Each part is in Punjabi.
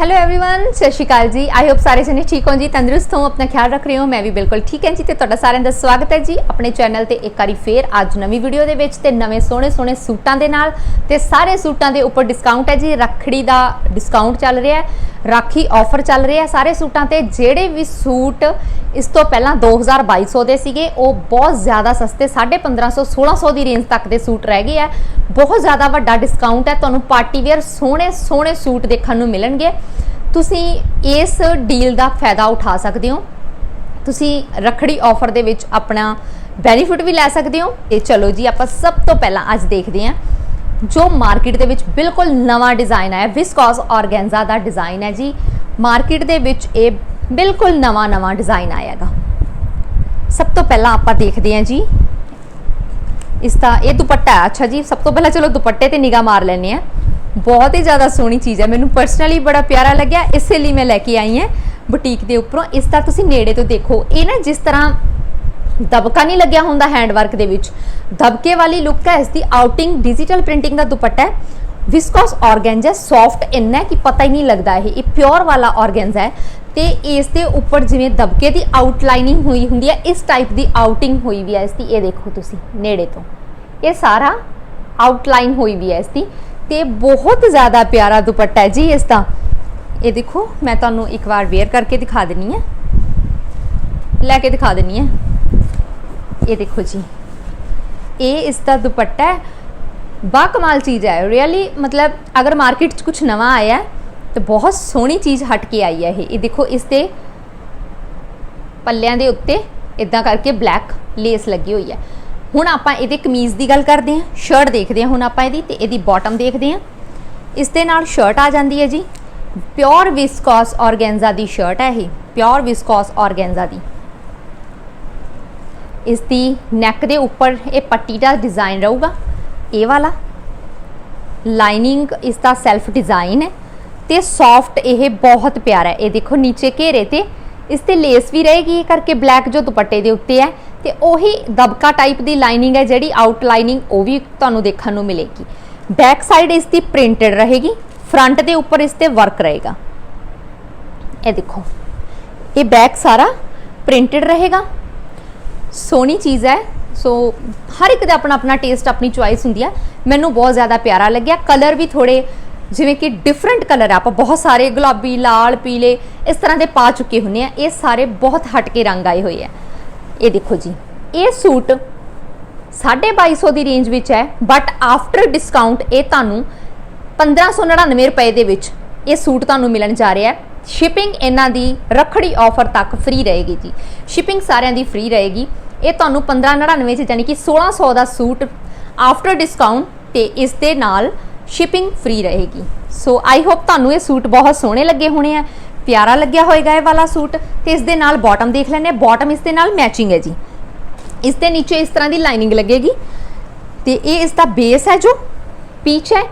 ਹੈਲੋ एवरीवन ਸਤਿ ਸ਼੍ਰੀ ਅਕਾਲ ਜੀ ਆਈ ਹੋਪ ਸਾਰੇ ਜਣੇ ਠੀਕ ਹੋ ਜੀ ਤੰਦਰੁਸਤ ਹੋ ਆਪਣਾ ਖਿਆਲ ਰੱਖ ਰਹੇ ਹੋ ਮੈਂ ਵੀ ਬਿਲਕੁਲ ਠੀਕ ਹਾਂ ਜੀ ਤੇ ਤੁਹਾਡਾ ਸਾਰਿਆਂ ਦਾ ਸਵਾਗਤ ਹੈ ਜੀ ਆਪਣੇ ਚੈਨਲ ਤੇ ਇੱਕ ਵਾਰੀ ਫੇਰ ਅੱਜ ਨਵੀਂ ਵੀਡੀਓ ਦੇ ਵਿੱਚ ਤੇ ਨਵੇਂ ਸੋਹਣੇ ਸੋਹਣੇ ਸੂਟਾਂ ਦੇ ਨਾਲ ਤੇ ਸਾਰੇ ਸੂਟਾਂ ਦੇ ਉੱਪਰ ਡਿਸਕਾਊਂਟ ਹੈ ਜੀ ਰੱਖੜੀ ਦਾ ਡਿਸਕਾਊਂਟ ਚੱਲ ਰਿਹਾ ਹੈ ਰਾਖੀ ਆਫਰ ਚੱਲ ਰਿਹਾ ਹੈ ਸਾਰੇ ਸੂਟਾਂ ਤੇ ਜਿਹੜੇ ਵੀ ਸੂਟ ਇਸ ਤੋਂ ਪਹਿਲਾਂ 2200 ਦੇ ਸੀਗੇ ਉਹ ਬਹੁਤ ਜ਼ਿਆਦਾ ਸਸਤੇ 1550 1600 ਦੀ ਰੇਂਜ ਤੱਕ ਦੇ ਸੂਟ ਰਹਿ ਗਏ ਆ ਬਹੁਤ ਜ਼ਿਆਦਾ ਵੱਡਾ ਡਿਸਕਾਊਂਟ ਹੈ ਤੁਹਾਨੂੰ ਪਾਰਟੀ ਵੇਅਰ ਸੋਹਣੇ ਸੋਹਣੇ ਸੂਟ ਦੇਖਣ ਨੂੰ ਮਿਲਣਗੇ ਤੁਸੀਂ ਇਸ ਡੀਲ ਦਾ ਫਾਇਦਾ ਉਠਾ ਸਕਦੇ ਹੋ। ਤੁਸੀਂ ਰਖੜੀ ਆਫਰ ਦੇ ਵਿੱਚ ਆਪਣਾ ਬੈਨੀਫਿਟ ਵੀ ਲੈ ਸਕਦੇ ਹੋ। ਤੇ ਚਲੋ ਜੀ, ਆਪਾਂ ਸਭ ਤੋਂ ਪਹਿਲਾਂ ਅੱਜ ਦੇਖਦੇ ਹਾਂ। ਜੋ ਮਾਰਕੀਟ ਦੇ ਵਿੱਚ ਬਿਲਕੁਲ ਨਵਾਂ ਡਿਜ਼ਾਈਨ ਆਇਆ ਵਿਸਕੋਸ ਆਰਗੈਂਜ਼ਾ ਦਾ ਡਿਜ਼ਾਈਨ ਹੈ ਜੀ। ਮਾਰਕੀਟ ਦੇ ਵਿੱਚ ਇਹ ਬਿਲਕੁਲ ਨਵਾਂ ਨਵਾਂ ਡਿਜ਼ਾਈਨ ਆਇਆਗਾ ਸਭ ਤੋਂ ਪਹਿਲਾਂ ਆਪਾਂ ਦੇਖਦੇ ਹਾਂ ਜੀ। ਇਸ ਦਾ ਇਹ ਦੁਪੱਟਾ, ਅੱਛਾ ਜੀ, ਸਭ ਤੋਂ ਪਹਿਲਾਂ ਚਲੋ ਦੁਪੱਟੇ ਤੇ ਨਿਗਾਹ ਮਾਰ ਲੈਣੇ ਆ ਬਹੁਤ ਹੀ ਜ਼ਿਆਦਾ ਸੋਹਣੀ ਚੀਜ਼ ਹੈ। ਮੈਨੂੰ ਪਰਸਨਲੀ ਬੜਾ ਪਿਆਰਾ ਲੱਗਿਆ। ਇਸੇ ਲਈ ਮੈਂ ਲੈ ਕੇ ਆਈ ਹਾਂ ਬੁਟੀਕ ਦੇ ਉੱਪਰੋਂ। ਇਸ ਦਾ ਤੁਸੀਂ ਨੇੜੇ ਤੋਂ ਦੇਖੋ। ਇਹ ਨਾ ਜਿਸ ਤਰ੍ਹਾਂ ਦਬਕਾ ਨਹੀਂ ਲੱਗਿਆ ਹੁੰਦਾ ਹੈਂਡਵਰਕ ਦੇ ਵਿੱਚ। ਦਬਕੇ ਵਾਲੀ ਲੁੱਕ ਹੈ। ਇਸ ਦੀ ਆਊਟਿੰਗ ਡਿਜੀਟਲ ਪ੍ਰਿੰਟਿੰਗ ਦਾ ਦੁਪੱਟਾ ਹੈ। ਵਿਸਕੋਸ ਆਰਗੈਂਜਾ ਸੌਫਟ ਇੰਨਾ ਕਿ ਪਤਾ ਹੀ ਨਹੀਂ ਲੱਗਦਾ ਇਹ। ਇਹ ਪਿਓਰ ਵਾਲਾ ਆਰਗੈਂਜ਼ਾ ਹੈ। ਤੇ ਇਸ ਦੇ ਉੱਪਰ ਜਿਵੇਂ ਦਬਕੇ ਦੀ ਆਊਟਲਾਈਨਿੰਗ ਹੋਈ ਹੁੰਦੀ ਹੈ, ਇਸ ਟਾਈਪ ਦੀ ਆਊਟਿੰਗ ਹੋਈ ਵੀ ਹੈ ਇਸ ਦੀ। ਇਹ ਦੇਖੋ ਤੁਸੀਂ ਨੇੜੇ ਤੋਂ। ਇਹ ਸਾਰਾ ਆਊਟਲਾਈਨ ਹੋਈ ਵੀ ਹੈ ਇਸ ਦੀ। ਤੇ ਬਹੁਤ ਜ਼ਿਆਦਾ ਪਿਆਰਾ ਦੁਪੱਟਾ ਹੈ ਜੀ ਇਸ ਦਾ। ਇਹ ਦੇਖੋ, ਮੈਂ ਤੁਹਾਨੂੰ ਇੱਕ ਵਾਰ ਵੇਅਰ ਕਰਕੇ ਦਿਖਾ ਦਿੰਨੀ ਆ ਲੈ ਕੇ ਦਿਖਾ ਦਿੰਨੀ ਆ ਇਹ ਦੇਖੋ ਜੀ। ਇਹ ਇਸ ਦਾ ਦੁਪੱਟਾ ਹੈ। ਬਾ ਕਮਾਲ ਚੀਜ਼ ਹੈ। ਰੀਅਲੀ ਮਤਲਬ ਅਗਰ ਮਾਰਕੀਟ 'ਚ ਕੁਝ ਨਵਾਂ ਆਇਆ ਹੈ, ਤਾਂ ਬਹੁਤ ਸੋਹਣੀ ਚੀਜ਼ ਹਟ ਕੇ ਆਈ ਹੈ ਇਹ। ਇਹ ਦੇਖੋ, ਇਸ ਤੇ ਪੱਲਿਆਂ ਦੇ ਉੱਤੇ ਇਦਾਂ ਕਰਕੇ ਬਲੈਕ ਲੇਸ ਲੱਗੀ ਹੋਈ ਹੈ। ਹੁਣ ਆਪਾਂ ਇਹਦੇ ਕਮੀਜ਼ ਦੀ ਗੱਲ ਕਰਦੇ ਹਾਂ ਸ਼ਰਟ ਦੇਖਦੇ ਹਾਂ ਹੁਣ ਆਪਾਂ ਇਹਦੀ ਤੇ ਇਹਦੀ ਬਾਟਮ ਦੇਖਦੇ ਹਾਂ। ਇਸ ਦੇ ਨਾਲ ਸ਼ਰਟ ਆ ਜਾਂਦੀ ਹੈ ਜੀ। ਪਿਓਰ ਵਿਸਕੋਸ ਆਰਗੈਂਜ਼ਾ ਦੀ ਸ਼ਰਟ ਹੈ ਇਹ ਪਿਓਰ ਵਿਸਕੋਸ ਆਰਗੈਂਜ਼ਾ ਦੀ। ਇਸ ਦੀ ਨੈਕ ਦੇ ਉੱਪਰ ਇਹ ਪੱਟੀ ਦਾ ਡਿਜ਼ਾਈਨ ਰਹੂਗਾ, ਇਹ ਵਾਲਾ। ਲਾਈਨਿੰਗ ਇਸ ਦਾ ਸੈਲਫ ਡਿਜ਼ਾਈਨ ਹੈ ਤੇ ਸੌਫਟ ਇਹ ਬਹੁਤ ਪਿਆਰਾ ਹੈ। ਇਹ ਦੇਖੋ ਨੀਚੇ ਘੇਰੇ ਤੇ, ਇਸ ਤੇ ਲੇਸ ਵੀ ਰਹੇਗੀ, ਇਹ ਕਰਕੇ ਬਲੈਕ ਜੋ ਦੁਪੱਟੇ ਦੇ ਉੱਤੇ ਹੈ। ਤੇ ਉਹੀ ਦਬਕਾ ਟਾਈਪ ਦੀ ਲਾਈਨਿੰਗ ਹੈ ਜਿਹੜੀ ਆਊਟਲਾਈਨਿੰਗ ਉਹ ਵੀ ਤੁਹਾਨੂੰ ਦੇਖਣ ਨੂੰ ਮਿਲੇਗੀ। ਬੈਕ ਸਾਈਡ ਇਸ ਦੀ ਪ੍ਰਿੰਟਡ ਰਹੇਗੀ ਫਰੰਟ ਦੇ ਉੱਪਰ ਇਸ ਤੇ ਵਰਕ ਰਹੇਗਾ। ਇਹ ਦੇਖੋ, ਇਹ ਬੈਕ ਸਾਰਾ ਪ੍ਰਿੰਟਡ ਰਹੇਗਾ। ਸੋਹਣੀ ਚੀਜ਼ ਹੈ, ਸੋ ਹਰ ਇੱਕ ਦਾ ਆਪਣਾ ਆਪਣਾ ਟੇਸਟ ਆਪਣੀ ਚੁਆਇਸ ਹੁੰਦੀ ਹੈ ਮੈਨੂੰ ਬਹੁਤ ਜ਼ਿਆਦਾ ਪਿਆਰਾ ਲੱਗਿਆ। ਕਲਰ ਵੀ ਥੋੜੇ ਜਿਵੇਂ ਕਿ ਡਿਫਰੈਂਟ ਕਲਰ ਆ। ਆਪਾਂ ਬਹੁਤ ਸਾਰੇ ਗੁਲਾਬੀ, ਲਾਲ, ਪੀਲੇ ਇਸ ਤਰ੍ਹਾਂ ਦੇ ਪਾ ਚੁੱਕੇ ਹੁੰਨੇ ਆ। ਇਹ ਸਾਰੇ ਬਹੁਤ ਹਟ ਕੇ ਰੰਗ ਆਏ ਹੋਏ ਆ। ਇਹ ਦੇਖੋ ਜੀ, ਇਹ ਸੂਟ 2250 ਦੀ ਰੇਂਜ ਵਿੱਚ ਹੈ ਬਟ ਆਫਟਰ ਡਿਸਕਾਊਂਟ ਇਹ ਤੁਹਾਨੂੰ 1599 ਰੁਪਏ ਦੇ ਵਿੱਚ ਇਹ ਸੂਟ ਤੁਹਾਨੂੰ ਮਿਲਣ ਜਾ ਰਿਹਾ ਹੈ। ਸ਼ਿਪਿੰਗ ਇਹਨਾਂ ਦੀ ਰੱਖੜੀ ਆਫਰ ਤੱਕ ਫ੍ਰੀ ਰਹੇਗੀ ਜੀ। ਸ਼ਿਪਿੰਗ ਸਾਰਿਆਂ ਦੀ ਫ੍ਰੀ ਰਹੇਗੀ। ਇਹ ਤੁਹਾਨੂੰ 1599 ਚ ਯਾਨੀ ਕਿ 1600 ਦਾ ਸੂਟ ਆਫਟਰ ਡਿਸਕਾਊਂਟ ਤੇ ਇਸ ਦੇ ਨਾਲ ਸ਼ਿਪਿੰਗ ਫ੍ਰੀ ਰਹੇਗੀ। ਸੋ ਆਈ ਹੋਪ ਤੁਹਾਨੂੰ ਇਹ ਸੂਟ ਬਹੁਤ ਸੋਹਣੇ ਲੱਗੇ ਹੋਣੇ ਆ। ਪਿਆਰਾ ਲੱਗਿਆ ਹੋਏਗਾ ਇਹ ਵਾਲਾ ਸੂਟ ਤੇ ਇਸ ਦੇ ਨਾਲ ਬਾਟਮ ਦੇਖ ਲੈਣੇ ਬਾਟਮ ਇਸ ਦੇ ਨਾਲ ਮੈਚਿੰਗ ਹੈ ਜੀ। ਇਸ ਦੇ ਨੀਚੇ ਇਸ ਤਰ੍ਹਾਂ ਦੀ ਲਾਈਨਿੰਗ ਲੱਗੇਗੀ। ਤੇ ਇਹ ਇਸ ਦਾ ਬੇਸ ਹੈ ਜੋ ਪੀਚ ਹੈ।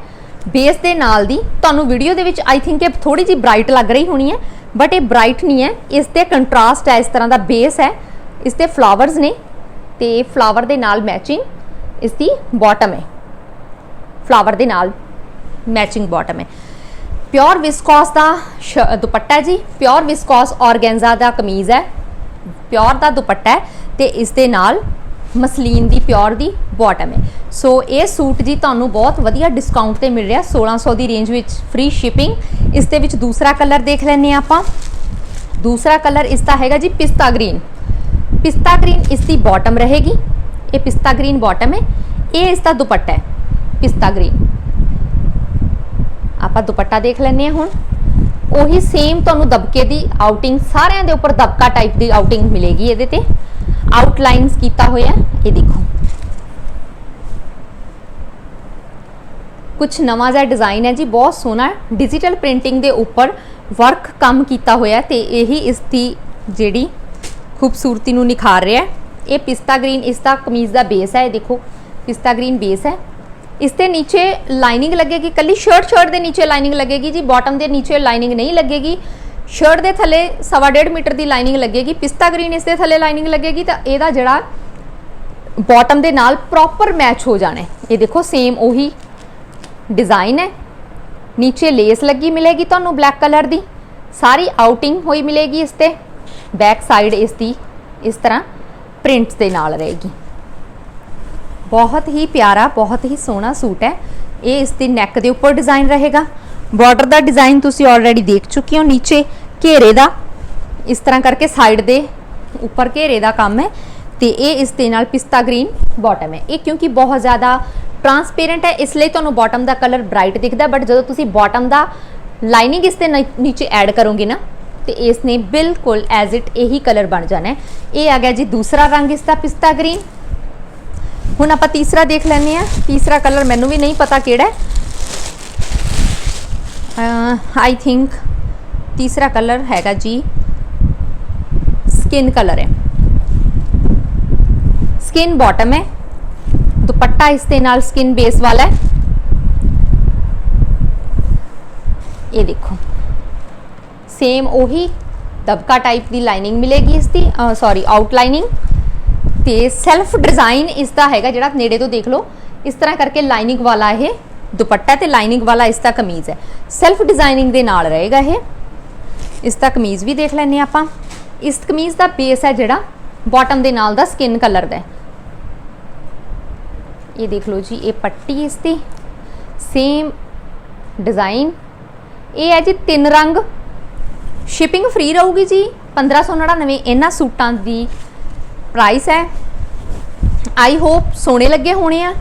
ਬੇਸ ਦੇ ਨਾਲ ਦੀ ਤੁਹਾਨੂੰ ਵੀਡੀਓ ਦੇ ਵਿੱਚ ਆਈ ਥਿੰਕ ਇਹ ਥੋੜੀ ਜੀ ਬ੍ਰਾਈਟ ਲੱਗ ਰਹੀ ਹੋਣੀ ਹੈ ਬਟ ਇਹ ਬ੍ਰਾਈਟ ਨਹੀਂ ਹੈ। ਇਸ ਤੇ ਕੰਟਰਾਸਟ ਹੈ, ਇਸ ਤਰ੍ਹਾਂ ਦਾ ਬੇਸ ਹੈ। ਇਸ ਤੇ ਫਲਾਵਰਸ ਨੇ ਤੇ ਫਲਾਵਰ ਦੇ ਨਾਲ ਮੈਚਿੰਗ ਇਸ ਦੀ ਬਾਟਮ ਹੈ। ਫਲਾਵਰ ਦੇ ਨਾਲ ਮੈਚਿੰਗ ਬਾਟਮ ਹੈ। ਪਿਓਰ ਵਿਸਕੋਸ ਦਾ ਸ਼- ਦੁਪੱਟਾ ਜੀ। ਪਿਓਰ ਵਿਸਕੋਸ ਆਰਗੈਂਜ਼ਾ ਦਾ ਕਮੀਜ਼ ਹੈ। ਪਿਓਰ ਦਾ ਦੁਪੱਟਾ ਹੈ ਤੇ ਇਸ ਦੇ ਨਾਲ ਮਸਲੀਨ ਦੀ ਪਿਓਰ ਦੀ ਬਾਟਮ ਹੈ। ਸੋ ਇਹ ਸੂਟ ਜੀ ਤੁਹਾਨੂੰ ਬਹੁਤ ਵਧੀਆ ਡਿਸਕਾਊਂਟ ਤੇ ਮਿਲ ਰਿਹਾ। 1600 ਦੀ ਰੇਂਜ ਵਿੱਚ ਫ੍ਰੀ ਸ਼ਿਪਿੰਗ ਇਸ ਦੇ ਵਿੱਚ ਦੂਸਰਾ ਕਲਰ ਦੇਖ ਲੈਂਦੇ ਹਾਂ ਆਪਾਂ। ਦੂਸਰਾ ਕਲਰ ਇਸ ਦਾ ਹੈਗਾ ਜੀ ਪਿਸਤਾ ਗ੍ਰੀਨ ਪਿਸਤਾ ਗ੍ਰੀਨ ਇਸ ਦੀ ਬਾਟਮ ਰਹੇਗੀ। ਇਹ ਪਿਸਤਾ ਗ੍ਰੀਨ ਬਾਟਮ ਹੈ। ਇਹ ਇਸ ਦਾ ਦੁਪੱਟਾ ਹੈ। ਪਿਸਤਾ ਗ੍ਰੀਨ ਆਪਾਂ ਦੁਪੱਟਾ ਦੇਖ ਲੈਂਦੇ ਹਾਂ ਹੁਣ। ਉਹੀ ਸੇਮ ਤੁਹਾਨੂੰ ਦਬਕੇ ਦੀ ਆਊਟਿੰਗ ਸਾਰਿਆਂ ਦੇ ਉੱਪਰ ਦਬਕਾ ਟਾਈਪ ਦੀ ਆਊਟਿੰਗ ਮਿਲੇਗੀ ਇਹਦੇ ਤੇ। ਆਊਟਲਾਈਨਸ ਕੀਤਾ ਹੋਇਆ, ਇਹ ਦੇਖੋ। ਕੁਝ ਨਵਾਂ ਜਿਹਾ ਡਿਜ਼ਾਈਨ ਹੈ ਜੀ, ਬਹੁਤ ਸੋਹਣਾ ਡਿਜੀਟਲ ਪ੍ਰਿੰਟਿੰਗ ਦੇ ਉੱਪਰ ਵਰਕ ਕੰਮ ਕੀਤਾ ਹੋਇਆ ਤੇ ਇਹੀ ਇਸ ਦੀ ਜਿਹੜੀ ਖੂਬਸੂਰਤੀ ਨੂੰ ਨਿਖਾਰ ਰਿਹਾ ਹੈ। ਇਹ ਪਿਸਤਾ ਗ੍ਰੀਨ ਇਸ ਦਾ ਕਮੀਜ਼ ਦਾ ਬੇਸ ਹੈ, ਇਹ ਦੇਖੋ। ਪਿਸਤਾ ਗ੍ਰੀਨ ਬੇਸ ਹੈ। ਇਸ ਦੇ ਨੀਚੇ ਲਾਈਨਿੰਗ ਲੱਗੇਗੀ। ਕੱਲੀ ਸ਼ਰਟ ਸ਼ਰਟ ਦੇ ਨੀਚੇ ਲਾਈਨਿੰਗ ਲੱਗੇਗੀ ਜੀ। ਬਾਟਮ ਦੇ ਨੀਚੇ ਲਾਈਨਿੰਗ ਨਹੀਂ ਲੱਗੇਗੀ। ਸ਼ਰਟ ਦੇ ਥੱਲੇ 1.5 ਮੀਟਰ ਦੀ ਲਾਈਨਿੰਗ ਲੱਗੇਗੀ। ਪਿਸਤਾ ਗ੍ਰੀਨ ਇਸ ਦੇ ਥੱਲੇ ਲਾਈਨਿੰਗ ਲੱਗੇਗੀ ਤਾਂ ਇਹਦਾ ਜਿਹੜਾ ਬਾਟਮ ਦੇ ਨਾਲ ਪ੍ਰੋਪਰ ਮੈਚ ਹੋ ਜਾਣਾ ਇਹ ਦੇਖੋ ਸੇਮ ਉਹੀ ਡਿਜ਼ਾਈਨ ਹੈ। ਨੀਚੇ ਲੇਸ ਲੱਗੀ ਮਿਲੇਗੀ ਤੁਹਾਨੂੰ ਬਲੈਕ ਕਲਰ ਦੀ। ਸਾਰੀ ਆਊਟਿੰਗ ਹੋਈ ਮਿਲੇਗੀ ਇਸ ਤੇ। ਬੈਕ ਸਾਈਡ ਇਸ ਦੀ ਇਸ ਤਰ੍ਹਾਂ ਪ੍ਰਿੰਟਸ ਦੇ ਨਾਲ ਰਹੇਗੀ। ਬਹੁਤ ਹੀ ਪਿਆਰਾ, ਬਹੁਤ ਹੀ ਸੋਹਣਾ ਸੂਟ ਹੈ। ਇਹ ਇਸ ਦੀ ਨੈਕ ਦੇ ਉੱਪਰ ਡਿਜ਼ਾਈਨ ਰਹੇਗਾ। ਬਾਰਡਰ ਦਾ ਡਿਜ਼ਾਈਨ ਤੁਸੀਂ ਆਲਰੇਡੀ ਦੇਖ ਚੁੱਕੇ ਹੋ। ਨੀਚੇ ਘੇਰੇ ਦਾ, ਇਸ ਤਰ੍ਹਾਂ ਕਰਕੇ ਸਾਈਡ ਦੇ ਉੱਪਰ ਘੇਰੇ ਦਾ ਕੰਮ ਹੈ। ਤੇ ਇਹ ਇਸ ਦੇ ਨਾਲ ਪਿਸਤਾ ਗ੍ਰੀਨ ਬਾਟਮ ਹੈ। ਇਹ ਕਿਉਂਕਿ ਬਹੁਤ ਜ਼ਿਆਦਾ ਟਰਾਂਸਪੇਰੈਂਟ ਹੈ, ਇਸ ਲਈ ਤੁਹਾਨੂੰ ਬਾਟਮ ਦਾ ਕਲਰ ਬ੍ਰਾਈਟ ਦਿਖਦਾ ਬਟ ਜਦੋਂ ਤੁਸੀਂ ਬਾਟਮ ਦਾ ਲਾਈਨਿੰਗ ਇਸ ਦੇ ਨੀ- ਨੀਚੇ ਐਡ ਕਰੋਗੇ ਨਾ, ਤੇ ਇਸ ਨੇ ਬਿਲਕੁਲ ਐਜ਼ ਇਟ ਇਹੀ ਕਲਰ ਬਣ ਜਾਣਾ ਹੈ। ਇਹ ਆ ਗਿਆ ਜੀ ਦੂਸਰਾ ਰੰਗ ਇਸ ਦਾ ਪਿਸਤਾ ਗ੍ਰੀਨ ਹੁਣ ਆਪਾਂ ਤੀਸਰਾ ਦੇਖ ਲੈਂਦੇ ਆ ਤੀਸਰਾ ਕਲਰ ਮੈਨੂੰ ਵੀ ਨਹੀਂ ਪਤਾ ਕਿਹੜਾ ਹੈ। ਆਈ ਥਿੰਕ ਤੀਸਰਾ ਕਲਰ ਹੈਗਾ ਜੀ ਸਕਿਨ ਕਲਰ ਹੈ। ਸਕਿਨ ਬਾਟਮ ਹੈ। ਦੁਪੱਟਾ ਇਸ ਦੇ ਨਾਲ ਸਕਿਨ ਬੇਸ ਵਾਲਾ ਹੈ। ਇਹ ਦੇਖੋ। ਸੇਮ ਉਹੀ ਦਬਕਾ ਟਾਈਪ ਦੀ ਲਾਈਨਿੰਗ ਮਿਲੇਗੀ ਇਸ ਦੀ ਸੌਰੀ ਆਊਟਲਾਈਨਿੰਗ ਤੇ ਸੈਲਫ ਡਿਜ਼ਾਈਨ ਇਸ ਦਾ ਹੈਗਾ ਜਿਹੜਾ ਨੇੜੇ ਤੋਂ ਦੇਖ ਲਓ। ਇਸ ਤਰ੍ਹਾਂ ਕਰਕੇ ਲਾਈਨਿੰਗ ਵਾਲਾ ਇਹ ਦੁਪੱਟਾ ਤੇ ਲਾਈਨਿੰਗ ਵਾਲਾ ਇਸ ਦਾ ਕਮੀਜ਼ ਹੈ। ਸੈਲਫ ਡਿਜ਼ਾਈਨਿੰਗ ਦੇ ਨਾਲ ਰਹੇਗਾ ਇਹ। ਇਸ ਦਾ ਕਮੀਜ਼ ਵੀ ਦੇਖ ਲੈਂਦੇ ਹਾਂ ਆਪਾਂ। ਇਸ ਕਮੀਜ਼ ਦਾ ਬੇਸ ਹੈ ਜਿਹੜਾ ਬਾਟਮ ਦੇ ਨਾਲ ਦਾ ਸਕਿਨ ਕਲਰ ਦਾ ਇਹ ਦੇਖ ਲਓ ਜੀ, ਇਹ ਪੱਟੀ ਇਸ ਦੀ। ਸੇਮ ਡਿਜ਼ਾਈਨ ਇਹ ਹੈ ਜੀ ਤਿੰਨ ਰੰਗ। ਸ਼ਿਪਿੰਗ ਫ੍ਰੀ ਰਹੂਗੀ ਜੀ। 1599 ਇਹਨਾਂ ਸੂਟਾਂ ਦੀ ਪ੍ਰਾਈਸ ਹੈ। ਆਈ ਹੋਪ ਸੋਹਣੇ ਲੱਗੇ ਹੋਣੇ ਆ।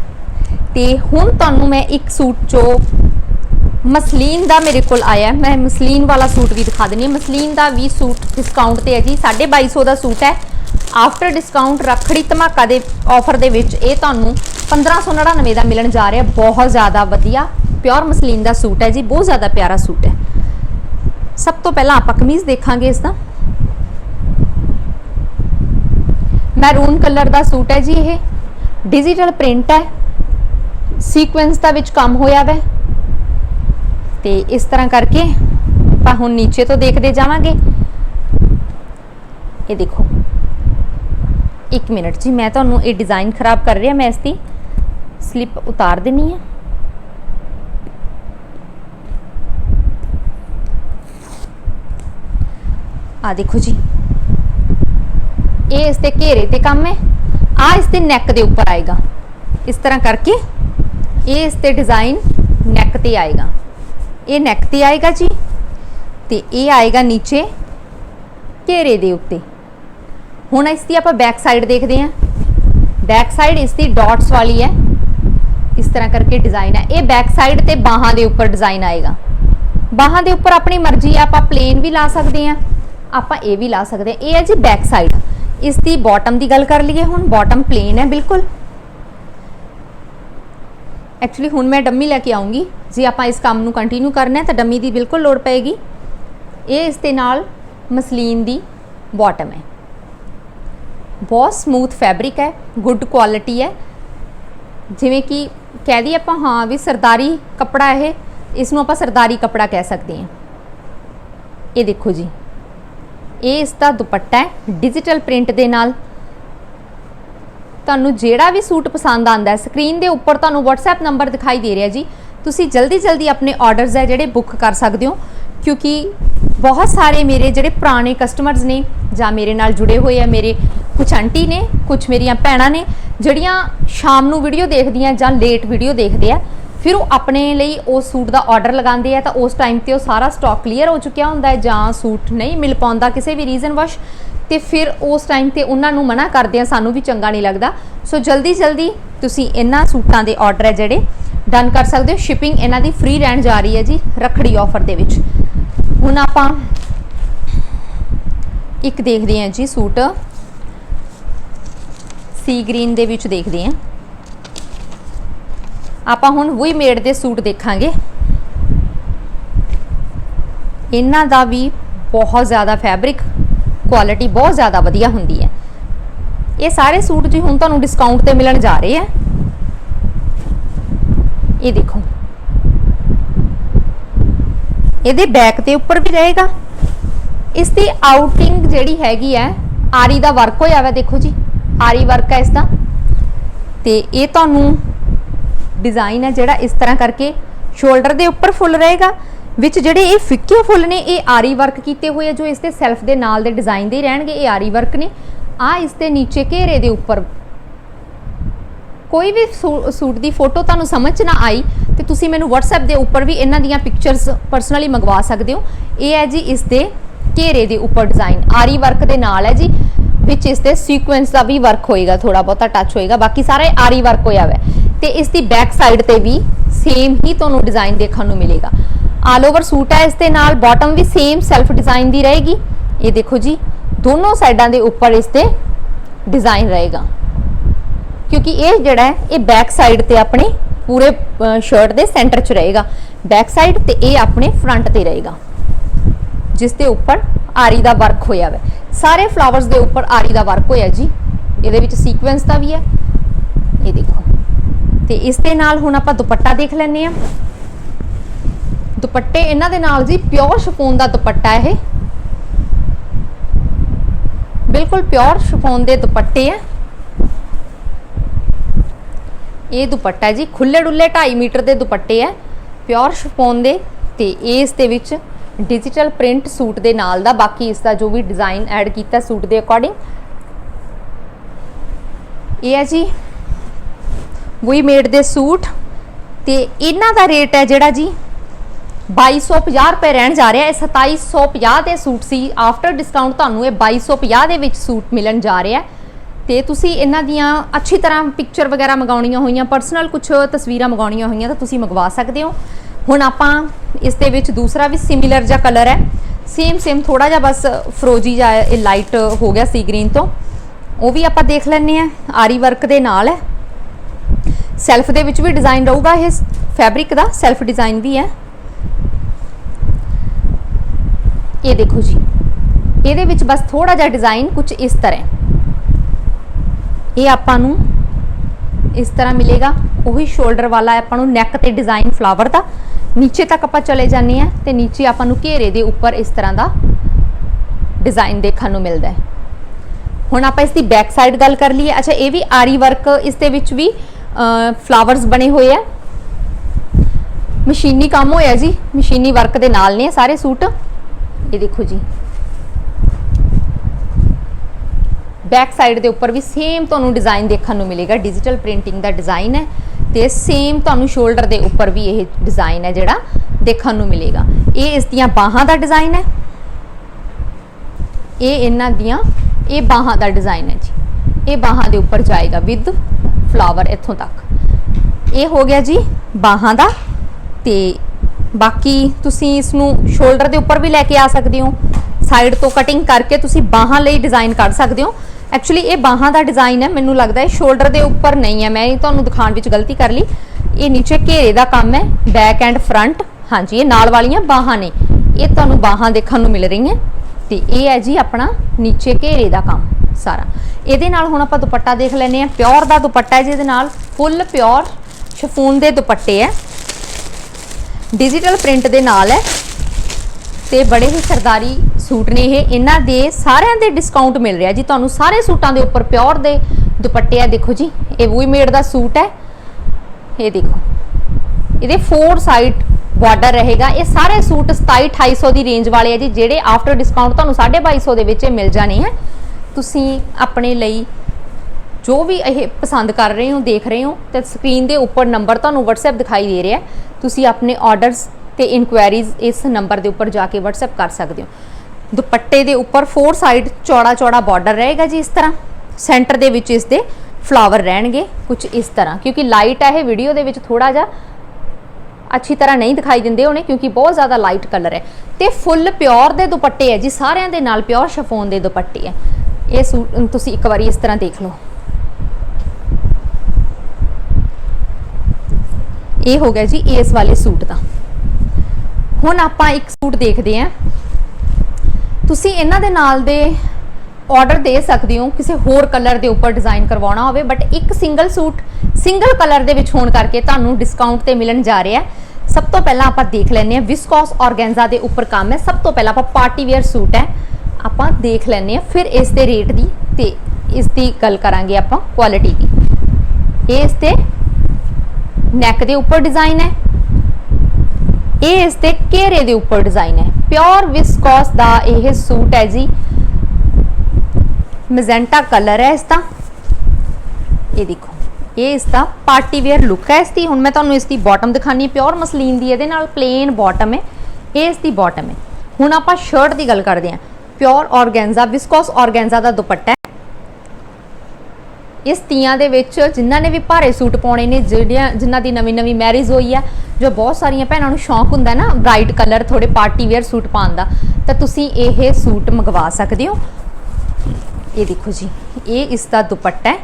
ਤੇ ਹੁਣ ਤੁਹਾਨੂੰ ਮੈਂ ਇੱਕ ਸੂਟ ਚੋ ਮਸਲੀਨ ਦਾ ਮੇਰੇ ਕੋਲ ਆਇਆ। ਮੈਂ ਮਸਲੀਨ ਵਾਲਾ ਸੂਟ ਵੀ ਦਿਖਾ ਦਿੰਨੀ ਹਾਂ। ਮਸਲੀਨ ਦਾ ਵੀ ਸੂਟ ਡਿਸਕਾਊਂਟ ਤੇ ਹੈ ਜੀ। 2250 ਦਾ ਸੂਟ ਹੈ। ਆਫਟਰ ਡਿਸਕਾਊਂਟ ਰੱਖੜੀ ਧਮਾਕਾ ਦੇ ਆਫਰ ਦੇ ਵਿੱਚ ਇਹ ਤੁਹਾਨੂੰ 1599 ਦਾ ਮਿਲਣ ਜਾ ਰਿਹਾ। ਬਹੁਤ ਜ਼ਿਆਦਾ ਵਧੀਆ ਪਿਓਰ ਮਸਲੀਨ ਦਾ ਸੂਟ ਹੈ ਜੀ। ਬਹੁਤ ਜ਼ਿਆਦਾ ਪਿਆਰਾ ਸੂਟ ਹੈ। ਸਭ ਤੋਂ ਪਹਿਲਾਂ ਆਪਾਂ ਕਮੀਜ਼ ਦੇਖਾਂਗੇ ਇਸ ਦਾ। ਮੈਰੂਨ ਕਲਰ ਦਾ ਸੂਟ ਹੈ ਜੀ ਇਹ। ਡਿਜੀਟਲ ਪ੍ਰਿੰਟ ਹੈ। ਸੀਕੁਐਂਸ ਦਾ ਵਿੱਚ ਕੰਮ ਹੋਇਆ ਵੈ। ਤੇ ਇਸ ਤਰ੍ਹਾਂ ਕਰਕੇ ਆਪਾਂ ਹੁਣ ਨੀਚੇ ਤੋਂ ਦੇਖਦੇ ਜਾਵਾਂਗੇ। ਇਹ ਦੇਖੋ। 1 ਮਿੰਟ ਜੀ, ਮੈਂ ਤੁਹਾਨੂੰ ਇਹ ਡਿਜ਼ਾਈਨ ਖਰਾਬ ਕਰ ਰਿਹਾ, ਮੈਂ ਇਸ ਦੀ ਸਲਿੱਪ ਉਤਾਰ ਦੇਣੀ ਹੈ ਆ ਦੇਖੋ ਜੀ। ਇਹ ਇਸ ਤੇ ਘੇਰੇ ਤੇ ਕੰਮ ਹੈ। ਆ ਇਸ ਤੇ ਨੈਕ ਦੇ ਉੱਪਰ ਆਏਗਾ। ਇਸ ਤਰ੍ਹਾਂ ਕਰਕੇ ਇਹ ਇਸ ਤੇ ਡਿਜ਼ਾਈਨ ਨੈਕ ਤੇ ਆਏਗਾ। ਇਹ ਨੈਕ ਤੇ ਆਏਗਾ ਜੀ ਤੇ ਇਹ ਆਏਗਾ ਨੀਚੇ ਘੇਰੇ ਦੇ ਉੱਤੇ। ਹੁਣ ਇਸ ਦੀ ਆਪਾਂ ਬੈਕ ਸਾਈਡ ਦੇਖਦੇ ਹਾਂ। ਬੈਕ ਸਾਈਡ ਇਸ ਦੀ ਡਾਟਸ ਵਾਲੀ ਹੈ। ਇਸ ਤਰ੍ਹਾਂ ਕਰਕੇ ਡਿਜ਼ਾਈਨ ਹੈ। ਇਹ ਬੈਕ ਸਾਈਡ ਤੇ ਬਾਹਾਂ ਦੇ ਉੱਪਰ ਡਿਜ਼ਾਈਨ ਆਏਗਾ। ਬਾਹਾਂ ਦੇ ਉੱਪਰ ਆਪਣੀ ਮਰਜ਼ੀ ਹੈ। ਆਪਾਂ ਪਲੇਨ ਵੀ ਲਾ ਸਕਦੇ ਹਾਂ। ਆਪਾਂ ਇਹ ਵੀ ਲਾ ਸਕਦੇ ਹਾਂ। ਇਹ ਹੈ ਜੀ ਬੈਕ ਸਾਈਡ ਇਸ ਦੀ ਬਾਟਮ ਦੀ ਗੱਲ ਕਰ ਲਈਏ ਹੁਣ ਬਾਟਮ ਪਲੇਨ ਹੈ, ਬਿਲਕੁਲ। ਐਕਚੁਅਲੀ ਹੁਣ ਮੈਂ ਡੰਮੀ ਲੈ ਕੇ ਆਉਂਗੀ। ਜੇ ਆਪਾਂ ਇਸ ਕੰਮ ਨੂੰ ਕੰਟੀਨਿਊ ਕਰਨਾ ਹੈ, ਤਾਂ ਡੰਮੀ ਦੀ ਬਿਲਕੁਲ ਲੋੜ ਪਏਗੀ। ਇਹ ਇਸ ਦੇ ਨਾਲ ਮਸਲੀਨ ਦੀ ਬਾਟਮ ਹੈ। ਬਹੁਤ ਸਮੂਥ ਫੈਬਰਿਕ ਹੈ ਗੁੱਡ ਕੁਆਲਿਟੀ ਹੈ। ਜਿਵੇਂ ਕਿ ਕਹਿ ਦਈਏ ਆਪਾਂ, ਹਾਂ, ਵੀ ਸਰਦਾਰੀ ਕੱਪੜਾ ਇਹ, ਇਸ ਨੂੰ ਆਪਾਂ ਸਰਦਾਰੀ ਕੱਪੜਾ ਕਹਿ ਸਕਦੇ ਹਾਂ। ਇਹ ਦੇਖੋ ਜੀ। ਇਹ ਇਸ ਦਾ ਦੁਪੱਟਾ ਹੈ ਡਿਜੀਟਲ ਪ੍ਰਿੰਟ ਦੇ ਨਾਲ। ਤੁਹਾਨੂੰ ਜਿਹੜਾ ਵੀ ਸੂਟ ਪਸੰਦ ਆਂਦਾ ਹੈ ਸਕਰੀਨ ਦੇ ਉੱਪਰ ਤੁਹਾਨੂੰ WhatsApp ਨੰਬਰ ਦਿਖਾਈ ਦੇ ਰਿਹਾ ਜੀ। ਤੁਸੀਂ ਜਲਦੀ ਜਲਦੀ ਆਪਣੇ ਆਰਡਰਸ ਹੈ ਜਿਹੜੇ ਬੁੱਕ ਕਰ ਸਕਦੇ ਹੋ, ਕਿਉਂਕਿ ਬਹੁਤ ਸਾਰੇ ਮੇਰੇ ਜਿਹੜੇ ਪੁਰਾਣੇ ਕਸਟਮਰਸ ਨੇ ਜਾਂ ਮੇਰੇ ਨਾਲ ਜੁੜੇ ਹੋਏ ਆ, ਮੇਰੇ ਕੁਝ ਆਂਟੀ ਨੇ ਕੁਝ ਮੇਰੀਆਂ ਭੈਣਾਂ ਨੇ, ਜਿਹੜੀਆਂ ਸ਼ਾਮ ਨੂੰ ਵੀਡੀਓ ਦੇਖਦੀਆਂ ਜਾਂ ਲੇਟ ਵੀਡੀਓ ਦੇਖਦੇ ਆ ਫਿਰ ਉਹ ਆਪਣੇ ਲਈ ਉਸ ਸੂਟ ਦਾ ਆਰਡਰ ਲਗਾਉਂਦੇ ਆ ਤਾਂ ਉਸ ਟਾਈਮ ਤੇ ਉਹ ਸਾਰਾ ਸਟਾਕ ਕਲੀਅਰ ਹੋ ਚੁੱਕਿਆ ਹੁੰਦਾ ਹੈ ਜਾਂ ਸੂਟ ਨਹੀਂ ਮਿਲ ਪਾਉਂਦਾ ਕਿਸੇ ਵੀ ਰੀਜ਼ਨ ਵਸ਼। ਤੇ ਫਿਰ ਉਸ ਟਾਈਮ ਤੇ ਉਹਨਾਂ ਨੂੰ ਮਨਾ ਕਰਦੇ ਆ, ਸਾਨੂੰ ਵੀ ਚੰਗਾ ਨਹੀਂ ਲੱਗਦਾ। ਸੋ ਜਲਦੀ ਜਲਦੀ ਤੁਸੀਂ ਇਹਨਾਂ ਸੂਟਾਂ ਦੇ ਆਰਡਰ ਹੈ ਜਿਹੜੇ ਡਨ ਕਰ ਸਕਦੇ ਹੋ। ਸ਼ਿਪਿੰਗ ਇਹਨਾਂ ਦੀ ਫ੍ਰੀ ਰਹਿਣ ਜਾ ਰਹੀ ਹੈ ਜੀ, ਰੱਖੜੀ ਆਫਰ ਦੇ ਵਿੱਚ। ਹੁਣ ਆਪਾਂ ਇੱਕ ਦੇਖਦੇ ਹਾਂ ਜੀ ਸੂਟ। ਸੀ ਗ੍ਰੀਨ ਦੇ ਵਿੱਚ ਦੇਖਦੇ ਹਾਂ। ਆਪਾਂ ਹੁਣ ਵੀ ਮੇਡ ਦੇ ਸੂਟ ਦੇਖਾਂਗੇ। ਇਹਨਾਂ ਦਾ ਵੀ ਬਹੁਤ ਜ਼ਿਆਦਾ ਫੈਬਰਿਕ ਕੁਆਲਿਟੀ ਬਹੁਤ ਜ਼ਿਆਦਾ ਵਧੀਆ ਹੁੰਦੀ ਹੈ। ਇਹ ਸਾਰੇ ਸੂਟ ਜੀ ਹੁਣ ਤੁਹਾਨੂੰ ਡਿਸਕਾਊਂਟ ਤੇ ਮਿਲਣ ਜਾ ਰਹੇ ਆ ਇਹ ਦੇਖੋ। ਇਹਦੇ ਬੈਕ ਦੇ ਉੱਪਰ ਵੀ ਰਹੇਗਾ। ਇਸ ਦੀ ਆਊਟਿੰਗ ਜਿਹੜੀ ਹੈਗੀ ਹੈ, ਆਰੀ ਦਾ ਵਰਕ ਹੋਇਆ ਵਾ ਦੇਖੋ ਜੀ। ਆਰੀ ਵਰਕ ਹੈ ਇਸ ਦਾ। ਤੇ ਇਹ ਤੁਹਾਨੂੰ ਡਿਜ਼ਾਈਨ ਹੈ ਜਿਹੜਾ ਇਸ ਤਰ੍ਹਾਂ ਕਰਕੇ ਸ਼ੋਲਡਰ ਦੇ ਉੱਪਰ ਫੁੱਲ ਰਹੇਗਾ, ਵਿੱਚ ਜਿਹੜੇ ਇਹ ਫਿੱਕੇ ਫੁੱਲ ਨੇ, ਇਹ ਆਰੀ ਵਰਕ ਕੀਤੇ ਹੋਏ ਆ ਜੋ ਇਸ ਦੇ ਸੈਲਫ ਦੇ ਨਾਲ ਦੇ ਡਿਜ਼ਾਈਨ ਦੇ ਰਹਿਣਗੇ, ਇਹ ਆਰੀ ਵਰਕ ਨੇ। ਆ ਇਸ ਦੇ ਨੀਚੇ ਘੇਰੇ ਦੇ ਉੱਪਰ। ਕੋਈ ਵੀ ਸੂ- ਸੂਟ ਦੀ ਫੋਟੋ ਤੁਹਾਨੂੰ ਸਮਝ 'ਚ ਨਾ ਆਈ, ਤੇ ਤੁਸੀਂ ਮੈਨੂੰ WhatsApp ਦੇ ਉੱਪਰ ਵੀ ਇਹਨਾਂ ਦੀਆਂ ਪਿਕਚਰਸ ਪਰਸਨਲੀ ਮੰਗਵਾ ਸਕਦੇ ਹੋ। ਇਹ ਹੈ ਜੀ ਇਸ ਦੇ ਘੇਰੇ ਦੇ ਉੱਪਰ ਡਿਜ਼ਾਈਨ ਆਰੀ ਵਰਕ ਦੇ ਨਾਲ ਹੈ ਜੀ, ਵਿੱਚ ਇਸ ਦੇ ਸੀਕੁਐਂਸ ਦਾ ਵੀ ਵਰਕ ਹੋਏਗਾ ਥੋੜਾ ਬਹੁਤਾ ਟੱਚ ਹੋਏਗਾ, ਬਾਕੀ ਸਾਰਾ ਆਰੀ ਵਰਕ ਹੋਇਆ ਹੋਇਆ। ਤੇ ਇਸ ਦੀ ਬੈਕ ਸਾਈਡ ਤੇ ਵੀ ਸੇਮ ਹੀ ਤੁਹਾਨੂੰ ਡਿਜ਼ਾਈਨ ਦੇਖਣ ਨੂੰ ਮਿਲੇਗਾ। ਆਲ ਓਵਰ ਸੂਟ ਹੈ ਇਸ ਦੇ ਨਾਲ ਬਾਟਮ ਵੀ ਸੇਮ ਸੈਲਫ ਡਿਜ਼ਾਈਨ ਦੀ ਰਹੇਗੀ। ਇਹ ਦੇਖੋ ਜੀ, ਦੋਨੋਂ ਸਾਈਡਾਂ ਦੇ ਉੱਪਰ ਇਸ ਤੇ ਡਿਜ਼ਾਈਨ ਰਹੇਗਾ। ਕਿਉਂਕਿ ਇਹ ਜਿਹੜਾ ਹੈ, ਇਹ ਬੈਕ ਸਾਈਡ ਤੇ ਆਪਣੇ ਪੂਰੇ ਸ਼ਰਟ ਦੇ ਸੈਂਟਰ 'ਚ ਰਹੇਗਾ। ਬੈਕ ਸਾਈਡ ਤੇ ਇਹ ਆਪਣੇ ਫਰੰਟ ਤੇ ਰਹੇਗਾ। ਜਿਸ ਦੇ ਉੱਪਰ ਆਰੀ ਦਾ ਵਰਕ ਹੋਇਆ ਹੈ। ਸਾਰੇ ਫਲਾਵਰਸ ਦੇ ਉੱਪਰ ਆਰੀ ਦਾ ਵਰਕ ਹੋਇਆ ਜੀ। ਇਹਦੇ ਵਿੱਚ ਸੀਕੁਐਂਸ ਦਾ ਵੀ ਹੈ। ਇਹ ਦੇਖੋ। ਤੇ ਇਸ ਦੇ ਨਾਲ ਹੁਣ ਆਪਾਂ ਦੁਪੱਟਾ ਦੇਖ ਲੈਂਦੇ ਆ ਦੁਪੱਟੇ ਇਹਨਾਂ ਦੇ ਨਾਲ ਜੀ ਪਿਓਰ ਸ਼ਿਫੋਨ ਦਾ ਦੁਪੱਟਾ ਇਹ। ਬਿਲਕੁਲ ਪਿਓਰ ਸ਼ਿਫੋਨ ਦੇ ਦੁਪੱਟੇ ਆ। ਇਹ ਦੁਪੱਟਾ ਜੀ ਖੁੱਲੇ ਡੁੱਲੇ 2.5 ਮੀਟਰ ਦੇ ਦੁਪੱਟੇ ਹੈ ਪਿਓਰ ਸ਼ਿਫੋਨ ਦੇ ਤੇ ਇਸ ਦੇ ਵਿੱਚ ਡਿਜੀਟਲ ਪ੍ਰਿੰਟ ਸੂਟ ਦੇ ਨਾਲ ਦਾ, ਬਾਕੀ ਇਸ ਦਾ ਜੋ ਵੀ ਡਿਜ਼ਾਈਨ ਐਡ ਕੀਤਾ ਸੂਟ ਦੇ ਅਕੋਰਡਿੰਗ ਇਹ ਹੈ ਜੀ ਵੀ ਮੇਡ ਦੇ ਸੂਟ ਤੇ ਇਹਨਾਂ ਦਾ ਰੇਟ ਹੈ ਜਿਹੜਾ ਜੀ 2250 ਰੁਪਏ ਰਹਿਣ ਜਾ ਰਿਹਾ ਹੈ। 2750 ਦੇ ਸੂਟ ਸੀ। ਆਫਟਰ ਡਿਸਕਾਊਂਟ ਤੁਹਾਨੂੰ ਇਹ 2250 ਦੇ ਵਿੱਚ ਸੂਟ ਮਿਲਣ ਜਾ ਰਿਹਾ ਹੈ। ਤੇ ਤੁਸੀਂ ਇਹਨਾਂ ਦੀਆਂ ਅੱਛੀ ਤਰ੍ਹਾਂ ਪਿਕਚਰ ਵਗੈਰਾ ਮੰਗਾਉਣੀਆਂ ਹੋਈਆਂ ਪਰਸਨਲ ਕੁਝ ਤਸਵੀਰਾਂ ਮੰਗਾਉਣੀਆਂ ਹੋਈਆਂ ਤਾਂ ਤੁਸੀਂ ਮੰਗਵਾ ਸਕਦੇ ਹੋ। ਹੁਣ ਆਪਾਂ ਇਸ ਦੇ ਵਿੱਚ ਦੂਸਰਾ ਵੀ ਸਿਮਿਲਰ ਜਿਹਾ ਕਲਰ ਹੈ। ਸੇਮ ਸੇਮ ਥੋੜਾ ਜਿਹਾ ਬਸ ਫਰੋਜੀ ਜਿਹਾ ਇਹ ਲਾਈਟ ਹੋ ਗਿਆ ਸੀ ਗ੍ਰੀਨ ਤੋਂ। ਉਹ ਵੀ ਆਪਾਂ ਦੇਖ ਲੈਣੇ ਆ ਆਰੀ ਵਰਕ ਦੇ ਨਾਲ ਹੈ। ਸੈਲਫ ਦੇ ਵਿੱਚ ਵੀ ਡਿਜ਼ਾਈਨ ਰਹੂਗਾ, ਇਹ ਫੈਬਰਿਕ ਦਾ ਸੈਲਫ ਡਿਜ਼ਾਈਨ ਵੀ ਹੈ। ਇਹ ਦੇਖੋ ਜੀ, ਇਹਦੇ ਵਿੱਚ ਬਸ ਥੋੜਾ ਜਿਹਾ ਡਿਜ਼ਾਈਨ ਕੁਝ ਇਸ ਤਰ੍ਹਾਂ ਇਹ ਆਪਾਂ ਨੂੰ ਇਸ ਤਰ੍ਹਾਂ ਮਿਲੇਗਾ, ਉਹੀ ਸ਼ੋਲਡਰ ਵਾਲਾ ਆਪਾਂ ਨੂੰ ਨੈਕ ਤੇ ਡਿਜ਼ਾਈਨ ਫਲਾਵਰ ਦਾ। ਨੀਚੇ ਤੱਕ ਆਪਾਂ ਚਲੇ ਜਾਂਦੇ ਆ ਤੇ ਨੀਚੇ ਆਪਾਂ ਨੂੰ ਘੇਰੇ ਦੇ ਉੱਪਰ ਇਸ ਤਰ੍ਹਾਂ ਦਾ ਡਿਜ਼ਾਈਨ ਦੇਖਣ ਨੂੰ ਮਿਲਦਾ ਹੈ। ਹੁਣ ਆਪਾਂ ਇਸ ਦੀ ਬੈਕ ਸਾਈਡ ਗੱਲ ਕਰ ਲਈਏ। ਅੱਛਾ, ਇਹ ਵੀ ਆਰੀ ਵਰਕ ਇਸ ਦੇ ਵਿੱਚ ਵੀ ਫਲਾਵਰਸ ਬਣੇ ਹੋਏ ਆ। ਮਸ਼ੀਨੀ ਕੰਮ ਹੋਇਆ ਜੀ। ਮਸ਼ੀਨੀ ਵਰਕ ਦੇ ਨਾਲ ਨੇ ਸਾਰੇ ਸੂਟ। ਇਹ ਦੇਖੋ ਜੀ। ਬੈਕ ਸਾਈਡ ਦੇ ਉੱਪਰ ਵੀ ਸੇਮ ਤੁਹਾਨੂੰ ਡਿਜ਼ਾਈਨ ਦੇਖਣ ਨੂੰ ਮਿਲੇਗਾ। ਡਿਜੀਟਲ ਪ੍ਰਿੰਟਿੰਗ ਦਾ ਡਿਜ਼ਾਈਨ ਹੈ ਤੇ ਸੇਮ ਤੁਹਾਨੂੰ ਸ਼ੋਲਡਰ ਦੇ ਉੱਪਰ ਵੀ ਇਹ ਡਿਜ਼ਾਈਨ ਹੈ ਜਿਹੜਾ ਦੇਖਣ ਨੂੰ ਮਿਲੇਗਾ। ਇਹ ਇਸ ਦੀਆਂ ਬਾਹਾਂ ਦਾ ਡਿਜ਼ਾਈਨ ਹੈ। ਇਹ ਇਹਨਾਂ ਦੀਆਂ, ਇਹ ਬਾਹਾਂ ਦਾ ਡਿਜ਼ਾਈਨ ਹੈ ਜੀ। ਇਹ ਬਾਹਾਂ ਦੇ ਉੱਪਰ ਜਾਏਗਾ ਵਿਦ ਫਲਾਵਰ ਇੱਥੋਂ ਤੱਕ। ਇਹ ਹੋ ਗਿਆ ਜੀ ਬਾਹਾਂ ਦਾ ਤੇ ਬਾਕੀ ਤੁਸੀਂ ਇਸ ਨੂੰ ਸ਼ੋਲਡਰ ਦੇ ਉੱਪਰ ਵੀ ਲੈ ਕੇ ਆ ਸਕਦੇ ਹੋ। ਸਾਈਡ ਤੋਂ ਕਟਿੰਗ ਕਰਕੇ ਤੁਸੀਂ ਬਾਹਾਂ ਲਈ ਡਿਜ਼ਾਈਨ ਕੱਢ ਸਕਦੇ ਹੋ। ਐਕਚੁਅਲੀ ਇਹ ਬਾਹਾਂ ਦਾ ਡਿਜ਼ਾਈਨ ਹੈ, ਮੈਨੂੰ ਲੱਗਦਾ ਹੈ ਸ਼ੋਲਡਰ ਦੇ ਉੱਪਰ ਨਹੀਂ ਹੈ। ਮੈਂ ਇਹ ਤੁਹਾਨੂੰ ਦਿਖਾਉਣ ਵਿੱਚ ਗਲਤੀ ਕਰ ਲਈ। ਇਹ ਨੀਚੇ ਘੇਰੇ ਦਾ ਕੰਮ ਹੈ ਬੈਕ ਐਂਡ ਫਰੰਟ ਹਾਂਜੀ, ਇਹ ਨਾਲ ਵਾਲੀਆਂ ਬਾਹਾਂ ਨੇ। ਇਹ ਤੁਹਾਨੂੰ ਬਾਹਾਂ ਦੇਖਣ ਨੂੰ ਮਿਲ ਰਹੀਆਂ। ਤੇ ਇਹ ਹੈ ਜੀ ਆਪਣਾ ਨੀਚੇ ਘੇਰੇ ਦਾ ਕੰਮ। ਸਾਰਾ। ਇਹਦੇ ਨਾਲ ਹੁਣ ਆਪਾਂ ਦੁਪੱਟਾ ਦੇਖ ਲੈਨੇ ਆ ਪਿਓਰ ਦਾ ਦੁਪੱਟਾ ਹੈ ਜਿਹਦੇ ਨਾਲ ਫੁੱਲ ਪਿਓਰ ਸ਼ਿਫੋਨ ਦੇ ਦੁਪੱਟੇ ਹੈ। ਡਿਜੀਟਲ ਪ੍ਰਿੰਟ ਦੇ ਨਾਲ ਹੈ। ਤੇ ਬੜੇ ਹੀ ਸਰਦਾਰੀ ਸੂਟ ਨੇ ਇਹ। ਇਹਨਾਂ ਦੇ ਸਾਰਿਆਂ ਦੇ ਡਿਸਕਾਊਂਟ ਮਿਲ ਰਿਹਾ ਜੀ। ਤੁਹਾਨੂੰ ਸਾਰੇ ਸੂਟਾਂ ਦੇ ਉੱਪਰ ਪਿਓਰ ਦੇ ਦੁਪੱਟੇ ਆ। ਦੇਖੋ ਜੀ, ਇਹ ਵੀ ਮੇਡ ਦਾ ਸੂਟ ਹੈ। ਇਹ ਦੇਖੋ। ਇਹਦੇ ਫੋਰ ਸਾਈਡ ਬਾਰਡਰ ਰਹੇਗਾ। ਇਹ ਸਾਰੇ ਸੂਟ 27 2800 ਦੀ ਰੇਂਜ ਵਾਲੇ ਆ ਜੀ। ਜਿਹੜੇ ਆਫਟਰ ਡਿਸਕਾਊਂਟ ਤੁਹਾਨੂੰ 2250 ਦੇ ਵਿੱਚ ਇਹ ਮਿਲ ਜਾਣੇ ਹੈ ਤੁਸੀਂ ਆਪਣੇ ਲਈ ਜੋ ਵੀ ਇਹ ਪਸੰਦ ਕਰ ਰਹੇ ਹੋ, ਦੇਖ ਰਹੇ ਹੋ, ਤੇ ਸਕਰੀਨ ਦੇ ਉੱਪਰ ਨੰਬਰ ਤੁਹਾਨੂੰ WhatsApp ਦਿਖਾਈ ਦੇ ਰਿਹਾ ਤੁਸੀਂ ਆਪਣੇ ਆਰਡਰਸ ਤੇ ਇਨਕੁਆਇਰੀਜ਼ ਇਸ ਨੰਬਰ ਦੇ ਉੱਪਰ ਜਾ ਕੇ WhatsApp ਕਰ ਸਕਦੇ ਹੋ। ਦੁਪੱਟੇ ਦੇ ਉੱਪਰ ਫੋਰ ਸਾਈਡ ਚੌੜਾ ਚੌੜਾ ਬਾਰਡਰ ਰਹੇਗਾ ਜੀ ਇਸ ਤਰ੍ਹਾਂ। ਸੈਂਟਰ ਦੇ ਵਿੱਚ ਇਸ ਦੇ ਫਲਾਵਰ ਰਹਿਣਗੇ ਕੁਝ ਇਸ ਤਰ੍ਹਾਂ। ਕਿਉਂਕਿ ਲਾਈਟ ਹੈ ਇਹ ਵੀਡੀਓ ਦੇ ਵਿੱਚ ਥੋੜਾ ਜਿਹਾ ਅੱਛੀ ਤਰ੍ਹਾਂ ਨਹੀਂ ਦਿਖਾਈ ਦਿੰਦੇ ਹੋਣੇ ਕਿਉਂਕਿ ਬਹੁਤ ਜ਼ਿਆਦਾ ਲਾਈਟ ਕਲਰ ਹੈ। ਤੇ ਫੁੱਲ ਪਿਓਰ ਦੇ ਦੁਪੱਟੇ ਹੈ ਜੀ, ਸਾਰਿਆਂ ਦੇ ਨਾਲ ਪਿਓਰ ਸ਼ਫੋਨ ਦੇ ਦੁਪੱਟੇ ਹੈ। ਇਹ ਸੂਟ ਤੁਸੀਂ ਇੱਕ ਵਾਰੀ ਇਸ ਤਰ੍ਹਾਂ ਦੇਖ ਲਓ। ਇਹ ਹੋ ਗਿਆ ਜੀ ਇਸ ਵਾਲੇ ਸੂਟ ਦਾ। ਹੁਣ ਆਪਾਂ ਇੱਕ ਸੂਟ ਦੇਖਦੇ ਹਾਂ। ਤੁਸੀਂ ਇਹਨਾਂ ਦੇ ਨਾਲ ਦੇ ਆਰਡਰ ਦੇ ਸਕਦੇ ਹੋ, ਕਿਸੇ ਹੋਰ ਕਲਰ ਦੇ ਉੱਪਰ ਡਿਜ਼ਾਈਨ ਕਰਵਾਉਣਾ ਹੋਵੇ ਬਟ ਇੱਕ ਸਿੰਗਲ ਸੂਟ ਸਿੰਗਲ ਕਲਰ ਦੇ ਵਿੱਚ ਹੋਣ ਕਰਕੇ ਤੁਹਾਨੂੰ ਡਿਸਕਾਊਂਟ ਤੇ ਮਿਲਣ ਜਾ ਰਿਹਾ ਸਭ ਤੋਂ ਪਹਿਲਾਂ ਆਪਾਂ ਦੇਖ ਲੈਂਦੇ ਹਾਂ ਵਿਸਕੋਸ ਔਰਗੈਂਜਾ ਦੇ ਉੱਪਰ ਕੰਮ ਹੈ। ਸਭ ਤੋਂ ਪਹਿਲਾਂ ਆਪਾਂ ਪਾਰਟੀ ਵੇਅਰ ਸੂਟ ਹੈ। ਆਪਾਂ ਦੇਖ ਲੈਂਦੇ ਹਾਂ, ਫਿਰ ਇਸ ਦੇ ਰੇਟ ਦੀ ਤੇ ਇਸ ਦੀ ਗੱਲ ਕਰਾਂਗੇ ਆਪਾਂ ਕੁਆਲਿਟੀ ਦੀ। ਇਹ ਇਸ ਤੇ ਨੈਕ ਦੇ ਉੱਪਰ ਡਿਜ਼ਾਈਨ ਹੈ। ਇਹ ਇਸ ਤੇ ਘੇਰੇ ਦੇ ਉੱਪਰ ਡਿਜ਼ਾਈਨ ਹੈ। ਪਿਓਰ ਵਿਸਕੋਸ ਦਾ ਇਹ ਸੂਟ ਹੈ ਜੀ। ਮੈਜੈਂਟਾ ਕਲਰ ਹੈ ਇਸ ਦਾ। ਇਹ ਦੇਖੋ, ਇਹ ਇਸ ਦਾ ਪਾਰਟੀ ਵੇਅਰ ਲੁੱਕ ਹੈ ਇਸ ਦੀ। ਹੁਣ ਮੈਂ ਤੁਹਾਨੂੰ ਇਸ ਦੀ ਬਾਟਮ ਦਿਖਾਣੀ ਹੈ। ਪਿਓਰ ਮਸਲੀਨ ਦੀ, ਇਹਦੇ ਨਾਲ ਪਲੇਨ ਬਾਟਮ ਹੈ। ਇਹ ਇਸ ਦੀ ਬਾਟਮ ਹੈ। ਹੁਣ ਆਪਾਂ ਸ਼ਰਟ ਦੀ ਗੱਲ ਕਰਦੇ ਹਾਂ। ਪਿਓਰ ਔਰਗੈਂਜ਼ਾ, ਵਿਸਕੋਸ ਔਰਗੈਂਜ਼ਾ ਦਾ ਦੁਪੱਟਾ ਇਸ ਤੀਆਂ ਦੇ ਵਿੱਚ ਜਿਨ੍ਹਾਂ ਨੇ ਵੀ ਭਾਰੇ ਸੂਟ ਪਾਉਣੇ ਨੇ, ਜਿਹੜੀਆਂ, ਜਿਨ੍ਹਾਂ ਦੀ ਨਵੀਂ ਨਵੀਂ ਮੈਰਿਜ ਹੋਈ ਆ, ਜੋ ਬਹੁਤ ਸਾਰੀਆਂ ਭੈਣਾਂ ਨੂੰ ਸ਼ੌਂਕ ਹੁੰਦਾ ਨਾ ਬ੍ਰਾਈਟ ਕਲਰ ਥੋੜੇ ਪਾਰਟੀ ਵੇਅਰ ਸੂਟ ਪਾਉਣ ਦਾ, ਤਾਂ ਤੁਸੀਂ ਇਹ ਸੂਟ ਮੰਗਵਾ ਸਕਦੇ ਹੋ। ਇਹ ਦੇਖੋ ਜੀ, ਇਹ ਇਸ ਦਾ ਦੁਪੱਟਾ ਹੈ।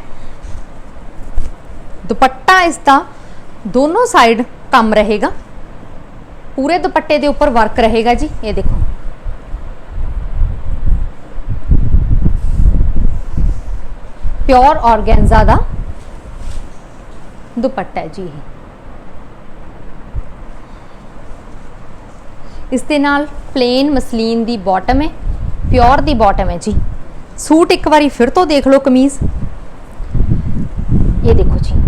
ਦੁਪੱਟਾ ਇਸ ਦਾ ਦੋਨੋਂ ਸਾਈਡ ਕੰਮ ਰਹੇਗਾ। ਪੂਰੇ ਦੁਪੱਟੇ ਦੇ ਉੱਪਰ ਵਰਕ ਰਹੇਗਾ ਜੀ, ਇਹ ਦੇਖੋ। ਪਿਓਰ ਔਰਗੈਂਜ਼ਾ ਦਾ ਦੁਪੱਟਾ ਹੈ ਜੀ ਇਸ ਦੇ ਨਾਲ ਪਲੇਨ ਮਸਲੀਨ ਦੀ ਬਾਟਮ ਹੈ ਪਿਓਰ ਦੀ ਬਾਟਮ ਹੈ ਜੀ ਸੂਟ ਇੱਕ ਵਾਰੀ ਫਿਰ ਤੋਂ ਦੇਖ ਲਓ ਕਮੀਜ਼ ਇਹ ਦੇਖੋ ਜੀ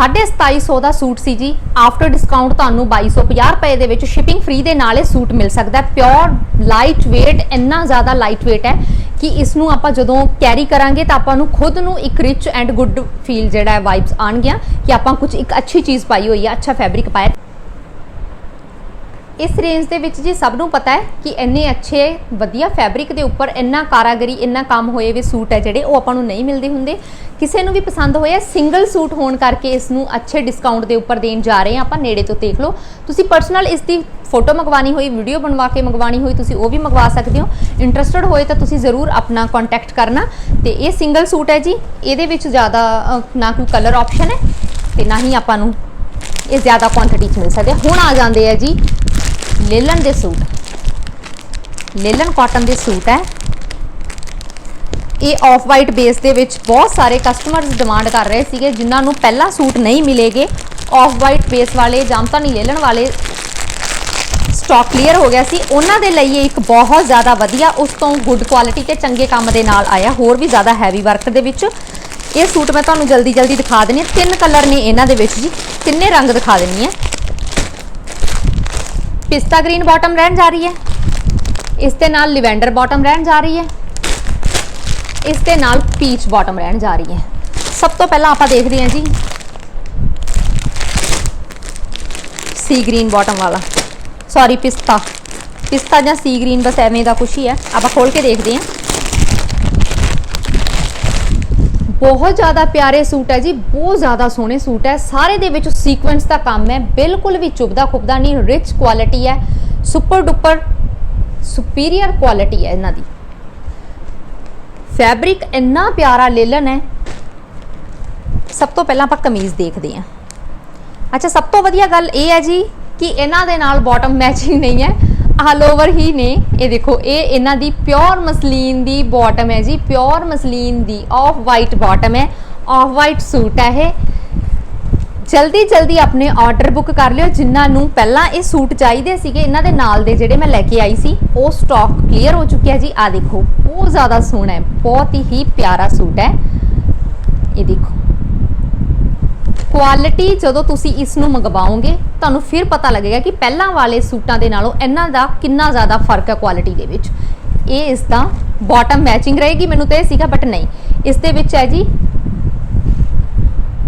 ਸਾਢੇ 2700 ਦਾ ਸੂਟ ਸੀ ਜੀ। ਆਫਟਰ ਡਿਸਕਾਊਂਟ ਤੁਹਾਨੂੰ 2250 ਰੁਪਏ ਦੇ ਵਿੱਚ ਸ਼ਿਪਿੰਗ ਫ੍ਰੀ ਦੇ ਨਾਲ ਇਹ ਸੂਟ ਮਿਲ ਸਕਦਾ ਹੈ। ਪਿਓਰ ਲਾਈਟ weight ਇੰਨਾ ਜ਼ਿਆਦਾ ਲਾਈਟ weight ਹੈ ਕਿ ਇਸ ਨੂੰ ਆਪਾਂ ਜਦੋਂ ਕੈਰੀ ਕਰਾਂਗੇ ਤਾਂ ਆਪਾਂ ਨੂੰ ਖੁਦ ਨੂੰ ਇੱਕ ਰਿਚ ਐਂਡ ਗੁੱਡ ਫੀਲ ਜਿਹੜਾ ਹੈ ਵਾਈਬਸ ਆਣਗੀਆਂ ਕਿ ਆਪਾਂ ਕੁਝ ਇੱਕ ਅੱਛੀ ਚੀਜ਼ ਪਾਈ ਹੋਈ ਹੈ, ਅੱਛਾ ਫੈਬਰਿਕ ਪਾਇਆ। ਇਸ ਰੇਂਜ ਦੇ ਵਿੱਚ ਜੀ ਸਭ ਨੂੰ ਪਤਾ ਹੈ ਕਿ ਇੰਨੇ ਅੱਛੇ, ਵਧੀਆ ਫੈਬਰਿਕ ਦੇ ਉੱਪਰ ਇੰਨਾ ਕਾਰਾਗਰੀ, ਇੰਨਾ ਕੰਮ ਹੋਏ ਵੀ ਸੂਟ ਹੈ ਜਿਹੜੇ ਉਹ ਆਪਾਂ ਨੂੰ ਨਹੀਂ ਮਿਲਦੇ ਹੁੰਦੇ। ਕਿਸੇ ਨੂੰ ਵੀ ਪਸੰਦ ਹੋਇਆ ਸਿੰਗਲ ਸੂਟ ਹੋਣ ਕਰਕੇ ਇਸ ਨੂੰ ਅੱਛੇ ਡਿਸਕਾਊਂਟ ਦੇ ਉੱਪਰ ਦੇਣ ਜਾ ਰਹੇ ਹਾਂ ਆਪਾਂ, ਨੇੜੇ ਤੋਂ ਦੇਖ ਲਓ। ਤੁਸੀਂ ਪਰਸਨਲ ਇਸ ਦੀ ਫੋਟੋ ਮੰਗਵਾਣੀ ਹੋਈ ਵੀਡੀਓ ਬਣਵਾ ਕੇ ਮੰਗਵਾਣੀ ਹੋਈ, ਤੁਸੀਂ ਉਹ ਵੀ ਮੰਗਵਾ ਸਕਦੇ ਹੋ। ਇੰਟਰਸਟਡ ਹੋਏ ਤਾਂ ਤੁਸੀਂ ਜ਼ਰੂਰ ਆਪਣਾ ਕੰਟੈਕਟ ਕਰਨਾ। ਤੇ ਇਹ ਸਿੰਗਲ ਸੂਟ ਹੈ ਜੀ, ਇਹਦੇ ਵਿੱਚ ਜ਼ਿਆਦਾ ਨਾ ਕੋਈ ਕਲਰ ਆਪਸ਼ਨ ਹੈ ਤੇ ਨਾ ਹੀ ਆਪਾਂ ਨੂੰ ਇਹ ਜ਼ਿਆਦਾ ਕੁਆਂਟੀਟੀ 'ਚ ਮਿਲ ਸਕਦੇ ਹੁਣ ਆ ਜਾਂਦੇ ਆ ਜੀ ਲੇਲਨ ਦੇ ਸੂਟ। ਲੇਲਨ ਕਾਟਨ ਦੇ ਸੂਟ ਹੈ। ਇਹ ਆਫ ਵਾਈਟ ਬੇਸ ਦੇ ਵਿੱਚ ਬਹੁਤ ਸਾਰੇ ਕਸਟਮਰਸ ਡਿਮਾਂਡ ਕਰ ਰਹੇ ਸੀਗੇ, ਜਿਨ੍ਹਾਂ ਨੂੰ ਪਹਿਲਾਂ ਸੂਟ ਨਹੀਂ ਮਿਲੇਗੇ। ਆਫ ਵਾਈਟ ਬੇਸ ਵਾਲੇ ਜਾਮਤਾ ਨਹੀਂ ਲੇਲਣ ਵਾਲੇ ਸਟਾਕ ਕਲੀਅਰ ਹੋ ਗਿਆ ਸੀ। ਉਹਨਾਂ ਦੇ ਲਈ ਇਹ ਇੱਕ ਬਹੁਤ ਜ਼ਿਆਦਾ ਵਧੀਆ, ਉਸ ਤੋਂ ਗੁੱਡ ਕੁਆਲਿਟੀ ਤੇ ਚੰਗੇ ਕੰਮ ਦੇ ਨਾਲ ਆਇਆ। ਹੋਰ ਵੀ ਜ਼ਿਆਦਾ ਹੈਵੀ ਵਰਕ ਦੇ ਵਿੱਚ। ਇਹ ਸੂਟ ਮੈਂ ਤੁਹਾਨੂੰ ਜਲਦੀ ਜਲਦੀ ਦਿਖਾ ਦਿੰਨੀ ਹਾਂ। ਤਿੰਨ ਕਲਰ ਨੇ ਇਹਨਾਂ ਦੇ ਵਿੱਚ ਜੀ। ਤਿੰਨੇ ਰੰਗ ਦਿਖਾ ਦਿੰਨੀ ਹਾਂ। ਪਿਸਤਾ ਗ੍ਰੀਨ ਬਾਟਮ ਰਹਿਣ ਜਾ ਰਹੀ ਹੈ। ਇਸ ਦੇ ਨਾਲ ਲਿਵੈਂਡਰ ਬਾਟਮ ਰਹਿਣ ਜਾ ਰਹੀ ਹੈ। ਇਸ ਦੇ ਨਾਲ ਪੀਚ ਬਾਟਮ ਰਹਿਣ ਜਾ ਰਹੀ ਹੈ। ਸਭ ਤੋਂ ਪਹਿਲਾਂ ਆਪਾਂ ਦੇਖਦੇ ਹਾਂ ਜੀ। ਸੀ ਗ੍ਰੀਨ ਬਾਟਮ ਵਾਲਾ। ਸੌਰੀ ਪਿਸਤਾ। ਪਿਸਤਾ ਜਾਂ ਸੀ ਗ੍ਰੀਨ ਬਸ ਐਵੇਂ ਦਾ ਕੁਛ ਹੀ ਹੈ। ਆਪਾਂ ਖੋਲ ਕੇ ਦੇਖਦੇ ਹਾਂ। ਬਹੁਤ ਜ਼ਿਆਦਾ ਪਿਆਰੇ ਸੂਟ ਹੈ ਜੀ, ਬਹੁਤ ਜ਼ਿਆਦਾ ਸੋਹਣੇ ਸੂਟ ਹੈ। ਸਾਰੇ ਦੇ ਵਿੱਚ ਸੀਕੁਐਂਸ ਦਾ ਕੰਮ ਹੈ, ਬਿਲਕੁਲ ਵੀ ਚੁਭਦਾ ਖੁਬਦਾ ਨਹੀਂ ਰਿਚ ਕੁਆਲਿਟੀ ਹੈ ਸੁਪਰ ਡੁਪਰ ਸੁਪੀਰੀਅਰ ਕੁਆਲਿਟੀ ਹੈ ਇਹਨਾਂ ਦੀ। ਫੈਬਰਿਕ ਇੰਨਾ ਪਿਆਰਾ ਲੇਲਨ ਹੈ। ਸਭ ਤੋਂ ਪਹਿਲਾਂ ਆਪਾਂ ਕਮੀਜ਼ ਦੇਖਦੇ ਹਾਂ। ਅੱਛਾ, ਸਭ ਤੋਂ ਵਧੀਆ ਗੱਲ ਇਹ ਹੈ ਜੀ ਕਿ ਇਹਨਾਂ ਦੇ ਨਾਲ ਬਾਟਮ ਮੈਚਿੰਗ ਨਹੀਂ ਹੈ। ਆਲ ਓਵਰ ਹੀ ਨੇ ਇਹ ਦੇਖੋ ਇਹ ਇਹਨਾਂ ਦੀ ਪਿਓਰ ਮਸਲੀਨ ਦੀ ਬਾਟਮ ਹੈ ਜੀ ਪਿਓਰ ਮਸਲੀਨ ਦੀ ਆਫ ਵਾਈਟ ਬਾਟਮ ਹੈ ਆਫ ਵਾਈਟ ਸੂਟ ਹੈ ਇਹ ਜਲਦੀ ਜਲਦੀ ਆਪਣੇ ਆਰਡਰ ਬੁੱਕ ਕਰ ਲਿਓ ਜਿਨ੍ਹਾਂ ਨੂੰ ਪਹਿਲਾਂ ਇਹ ਸੂਟ ਚਾਹੀਦੇ ਸੀਗੇ ਇਹਨਾਂ ਦੇ ਨਾਲ ਦੇ ਜਿਹੜੇ ਮੈਂ ਲੈ ਕੇ ਆਈ ਸੀ ਉਹ ਸਟਾਕ ਕਲੀਅਰ ਹੋ ਚੁੱਕਿਆ ਜੀ ਆ ਦੇਖੋ ਬਹੁਤ ਜ਼ਿਆਦਾ ਸੋਹਣਾ ਹੈ ਬਹੁਤ ਹੀ ਪਿਆਰਾ ਸੂਟ ਹੈ ਇਹ ਦੇਖੋ ਕੁਆਲਿਟੀ ਜਦੋਂ ਤੁਸੀਂ ਇਸ ਨੂੰ ਮੰਗਵਾਓਗੇ ਤੁਹਾਨੂੰ ਫਿਰ ਪਤਾ ਲੱਗੇਗਾ ਕਿ ਪਹਿਲਾਂ ਵਾਲੇ ਸੂਟਾਂ ਦੇ ਨਾਲੋਂ ਇਹਨਾਂ ਦਾ ਕਿੰਨਾ ਜ਼ਿਆਦਾ ਫ਼ਰਕ ਹੈ ਕੁਆਲਿਟੀ ਦੇ ਵਿੱਚ। ਇਹ ਇਸ ਦਾ ਬਾਟਮ ਮੈਚਿੰਗ ਰਹੇਗੀ, ਮੈਨੂੰ ਤਾਂ ਇਹ ਸੀਗਾ ਬਟ ਨਹੀਂ। ਇਸ ਦੇ ਵਿੱਚ ਹੈ ਜੀ,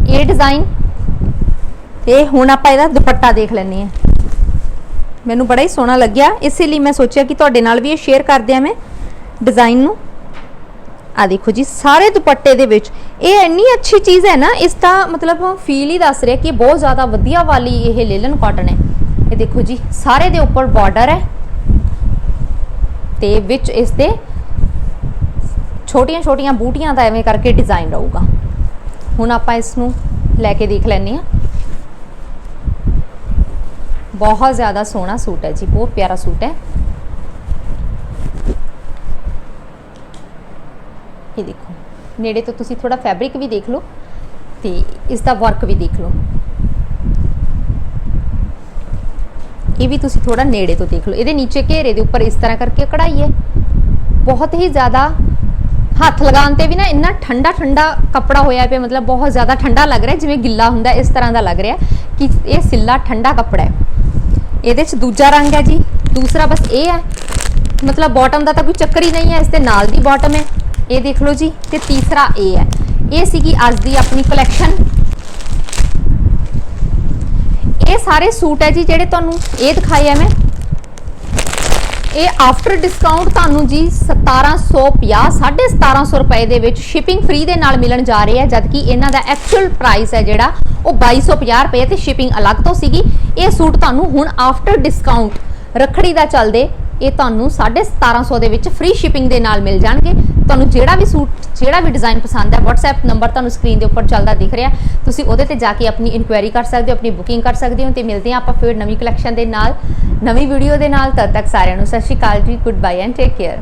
ਇਹ ਡਿਜ਼ਾਈਨ ਤੇ ਹੁਣ ਆਪਾਂ ਇਹਦਾ ਦੁਪੱਟਾ ਦੇਖ ਲੈਂਦੇ ਹਾਂ। ਮੈਨੂੰ ਬੜਾ ਹੀ ਸੋਹਣਾ ਲੱਗਿਆ। ਇਸੇ ਲਈ ਮੈਂ ਸੋਚਿਆ ਕਿ ਤੁਹਾਡੇ ਨਾਲ ਵੀ ਇਹ ਸ਼ੇਅਰ ਕਰਦੇ ਆ ਮੈਂ ਡਿਜ਼ਾਈਨ ਨੂੰ। ਆ ਦੇਖੋ ਜੀ, ਸਾਰੇ ਦੁਪੱਟੇ ਦੇ ਵਿੱਚ ਇਹ ਇੰਨੀ ਅੱਛੀ ਚੀਜ਼ ਹੈ ਨਾ, ਇਸ ਦਾ ਮਤਲਬ ਫੀਲ ਹੀ ਦੱਸ ਰਿਹਾ ਕਿ ਬਹੁਤ ਜ਼ਿਆਦਾ ਵਧੀਆ ਵਾਲੀ ਇਹ ਲੇਲਨ ਕਾਟਨ ਹੈ। ਇਹ ਦੇਖੋ ਜੀ, ਸਾਰੇ ਦੇ ਉੱਪਰ ਬਾਰਡਰ ਹੈ ਤੇ ਵਿੱਚ ਇਸ ਦੇ ਛੋਟੀਆਂ ਛੋਟੀਆਂ ਬੂਟੀਆਂ ਦਾ ਐਵੇਂ ਕਰਕੇ ਡਿਜ਼ਾਈਨ ਰਹੂਗਾ। ਹੁਣ ਆਪਾਂ ਇਸ ਨੂੰ ਲੈ ਕੇ ਦੇਖ ਲੈਂਦੇ ਹਾਂ। ਬਹੁਤ ਜ਼ਿਆਦਾ ਸੋਹਣਾ ਸੂਟ ਹੈ ਜੀ, ਬਹੁਤ ਪਿਆਰਾ ਸੂਟ ਹੈ। ਇਹ ਦੇਖੋ। ਨੇੜੇ ਤੋਂ ਤੁਸੀਂ ਥੋੜਾ ਫੈਬਰਿਕ ਵੀ ਦੇਖ ਲਓ ਤੇ ਇਸ ਦਾ ਵਰਕ ਵੀ ਦੇਖ ਲਓ। ਇਹ ਵੀ ਤੁਸੀਂ ਥੋੜਾ ਨੇੜੇ ਤੋਂ ਦੇਖ ਲਓ। ਇਹਦੇ ਨੀਚੇ ਘੇਰੇ ਦੇ ਉੱਪਰ ਇਸ ਤਰ੍ਹਾਂ ਕਰਕੇ ਕਢਾਈ ਹੈ। ਬਹੁਤ ਹੀ ਜ਼ਿਆਦਾ ਹੱਥ ਲਗਾਉਣ ਤੇ ਵੀ ਨਾ ਇੰਨਾ ਠੰਡਾ ਠੰਡਾ ਕੱਪੜਾ ਹੋਇਆ ਪਿਆ, ਮਤਲਬ ਬਹੁਤ ਜ਼ਿਆਦਾ ਠੰਡਾ ਲੱਗ ਰਿਹਾ, ਜਿਵੇਂ ਗਿੱਲਾ ਹੁੰਦਾ, ਇਸ ਤਰ੍ਹਾਂ ਦਾ ਲੱਗ ਰਿਹਾ ਕਿ ਇਹ ਸਿੱਲਾ ਠੰਡਾ ਕੱਪੜਾ ਹੈ। ਇਹਦੇ 'ਚ ਦੂਜਾ ਰੰਗ ਹੈ ਜੀ। ਦੂਸਰਾ ਬਸ ਇਹ ਹੈ। ਮਤਲਬ ਬਾਟਮ ਦਾ ਤਾਂ ਕੋਈ ਚੱਕਰ ਹੀ ਨਹੀਂ ਹੈ, ਇਸ ਦੇ ਨਾਲ ਦੀ ਬਾਟਮ ਹੈ। ਇਹ ਦੇਖ ਲਓ ਜੀ, ਤੇ ਤੀਸਰਾ ਇਹ ਹੈ। ਇਹ ਸੀਗੀ ਅੱਜ ਦੀ ਆਪਣੀ ਕਲੈਕਸ਼ਨ ਇਹ ਸਾਰੇ ਸੂਟ ਹੈ ਜੀ ਜਿਹੜੇ ਤੁਹਾਨੂੰ ਇਹ ਦਿਖਾਏ ਆ ਮੈਂ। ਇਹ ਆਫਟਰ ਡਿਸਕਾਊਂਟ ਤੁਹਾਨੂੰ ਜੀ 1750 1750 ਰੁਪਏ ਦੇ ਵਿੱਚ ਸ਼ਿਪਿੰਗ ਫ੍ਰੀ ਦੇ ਨਾਲ ਮਿਲਣ ਜਾ ਰਹੇ ਹੈ ਜਦਕਿ ਇਹਨਾਂ ਦਾ ਐਕਚੁਅਲ ਪ੍ਰਾਈਸ ਹੈ ਜਿਹੜਾ, ਉਹ 2250 ਰੁਪਏ ਤੇ ਸ਼ਿਪਿੰਗ ਅਲੱਗ ਤੋਂ ਸੀਗੀ। ਇਹ ਸੂਟ ਤੁਹਾਨੂੰ ਹੁਣ ਆਫਟਰ ਡਿਸਕਾਊਂਟ ਰੱਖੜੀ ਦਾ ਚੱਲਦੇ ਇਹ ਤੁਹਾਨੂੰ 1750 ਦੇ ਵਿੱਚ ਫ੍ਰੀ ਸ਼ਿਪਿੰਗ ਦੇ ਨਾਲ ਮਿਲ ਜਾਣਗੇ। ਤੁਹਾਨੂੰ ਜਿਹੜਾ ਵੀ ਸੂਟ, ਜਿਹੜਾ ਵੀ ਡਿਜ਼ਾਈਨ ਪਸੰਦ ਹੈ, WhatsApp ਨੰਬਰ ਤੁਹਾਨੂੰ ਸਕਰੀਨ ਦੇ ਉੱਪਰ ਚੱਲਦਾ ਦਿਖ ਰਿਹਾ। ਤੁਸੀਂ ਉਹਦੇ ਤੇ ਜਾ ਕੇ ਆਪਣੀ ਇਨਕੁਆਇਰੀ ਕਰ ਸਕਦੇ ਹੋ, ਆਪਣੀ ਬੁਕਿੰਗ ਕਰ ਸਕਦੇ ਹੋ ਤੇ ਮਿਲਦੇ ਹਾਂ ਆਪਾਂ ਫਿਰ ਨਵੀਂ ਕਲੈਕਸ਼ਨ ਦੇ ਨਾਲ, ਨਵੀਂ ਵੀਡੀਓ ਦੇ ਨਾਲ। ਤਦ ਤੱਕ ਸਾਰਿਆਂ ਨੂੰ ਸਤਿ ਸ਼੍ਰੀ ਅਕਾਲ ਜੀ good bye and take care